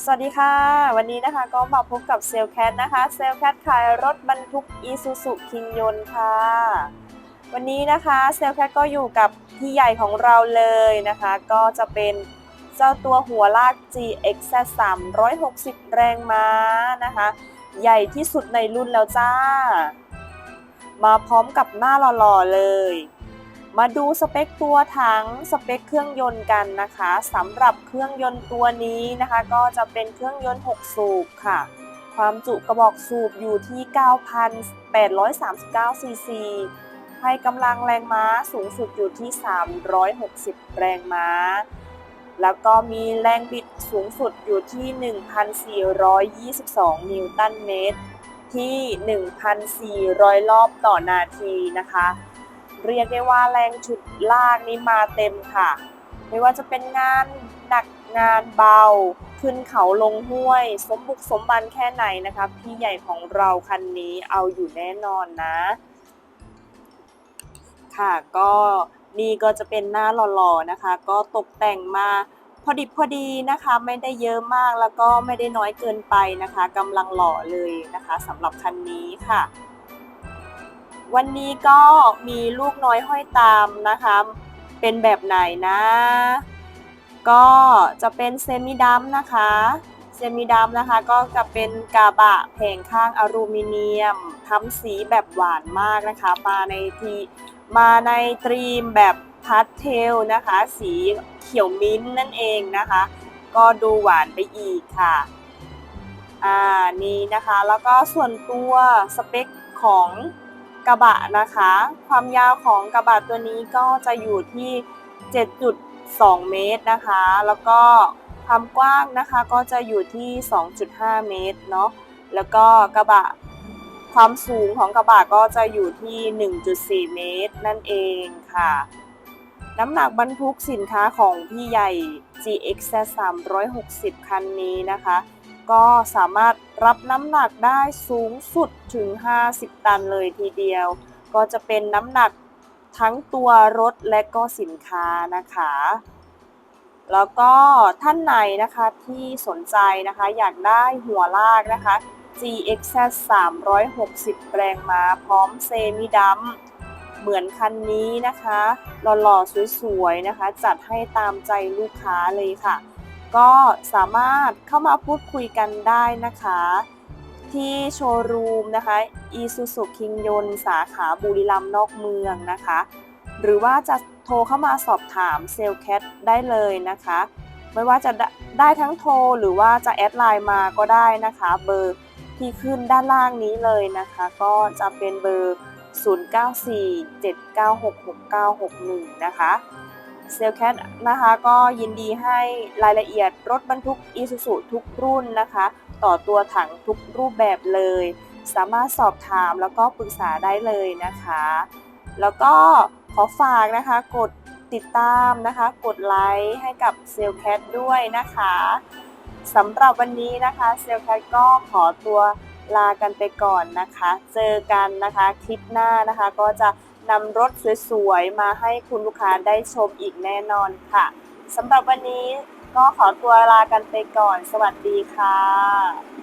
สวัสดีค่ะ วันนี้นะคะก็มาพบกับเซลแคทนะคะเซลแคทขายรถบรรทุกอีซูซุคิงยนค่ะ วันนี้นะคะเซลแคทก็อยู่กับพี่ใหญ่ของเราเลยนะคะ ก็จะเป็นเจ้าตัวหัวลาก GX 360 แรงม้านะคะ ใหญ่ที่สุดในรุ่นแล้วจ้า มาพร้อมกับหน้าหล่อๆเลย มาดูสเปคตัวถังสเปคเครื่องยนต์กันนะคะสำหรับเครื่องยนต์ตัวนี้นะคะ ก็จะเป็นเครื่องยนต์ 6 สูบค่ะ ความจุกระบอกสูบอยู่ที่ 9,839 ซีซีให้กำลังแรงม้าสูงสุดอยู่ที่ 360 แรงม้า แล้วก็มีแรงบิดสูงสุดอยู่ที่ 1,422 นิวตันเมตร ที่ 1,400 รอบต่อนาทีนะคะ เรียกได้ว่าแรงฉุดลากนี้มาเต็มค่ะ ไม่ว่าจะเป็นงานหนักงานเบา ขึ้นเขาลงห้วย สมบุกสมบันแค่ไหนนะคะ พี่ใหญ่ของเราคันนี้เอาอยู่แน่นอนนะ ค่ะก็นี่ก็จะเป็นหน้าหล่อๆนะคะ ก็ตกแต่งมาพอดิบพอดีนะคะ ไม่ได้เยอะมากแล้วก็ไม่ได้น้อยเกินไปนะคะกำลังหล่อเลยนะคะสำหรับคันนี้ค่ะ วันนี้ก็มีลูกน้อยห้อยตามนะคะ เป็นแบบไหนนะ ก็จะเป็นเซมิดัมนะคะ เซมิดัมนะคะก็จะเป็นกาบะแผงข้างอลูมิเนียมทำสีแบบหวานมากนะคะ มาในทีมาในตรีมแบบพาสเทลนะคะ สีเขียวมิ้นท์นั่นเองนะคะ ก็ดูหวานไปอีกค่ะ อ่า นี่นะคะ แล้วก็ส่วนตัวสเปคของ กระบะนะคะ ความยาวของกระบะตัวนี้ก็จะอยู่ที่ 7.2 เมตรนะคะ แล้วก็ความกว้างนะคะก็จะอยู่ที่ 2.5 เมตรเนาะ แล้วก็กระบะความสูงของกระบะก็จะอยู่ที่ 1.4 เมตรนั่นเองค่ะ น้ำหนักบรรทุกสินค้าของพี่ใหญ่ GX 360 คันนี้นะคะ ก็สามารถรับน้ำหนักได้สูงสุดถึง 50 ตันเลยทีเดียว ก็จะเป็นน้ำหนักทั้งตัวรถและก็สินค้านะคะ แล้วก็ท่านไหนนะคะที่สนใจนะคะอยากได้หัวลากนะคะ GXZ 360 แรงม้าพร้อมเซมิดัมเหมือนคันนี้นะคะ หล่อๆ สวยๆ นะคะ จัดให้ตามใจลูกค้าเลยค่ะ ก็สามารถเข้ามาพูดคุยกันได้นะคะ ที่โชว์รูมนะคะ Isuzu คิงยนสาขาบุรีรัมย์นอกเมืองนะคะ หรือว่าจะโทรเข้ามาสอบถามเซลล์แคทได้เลยนะคะ ไม่ว่าจะได้ได้ทั้งโทรหรือว่าจะแอดไลน์มาก็ได้นะคะ เบอร์ที่ขึ้นด้านล่างนี้เลยนะคะ ก็จะเป็นเบอร์ 0947966961 นะคะ เซลแคทนะคะก็ยินดีให้รายละเอียดรถบรรทุก Isuzu ทุกรุ่นนะคะ ต่อตัวถังทุกรูปแบบเลย สามารถสอบถามแล้วก็ปรึกษาได้เลยนะคะ แล้วก็ขอฝากนะคะกดติดตามนะคะ กดไลค์ให้กับเซลแคทด้วยนะคะสำหรับวันนี้นะคะเซลแคทก็ขอตัวลากันไปก่อนนะคะ เจอกันนะคะคลิปหน้านะคะก็จะ นำรถสวยๆ มาให้คุณลูกค้าได้ชมอีกแน่นอนค่ะสำหรับวันนี้ก็ขอตัวลากันไปก่อน สวัสดีค่ะ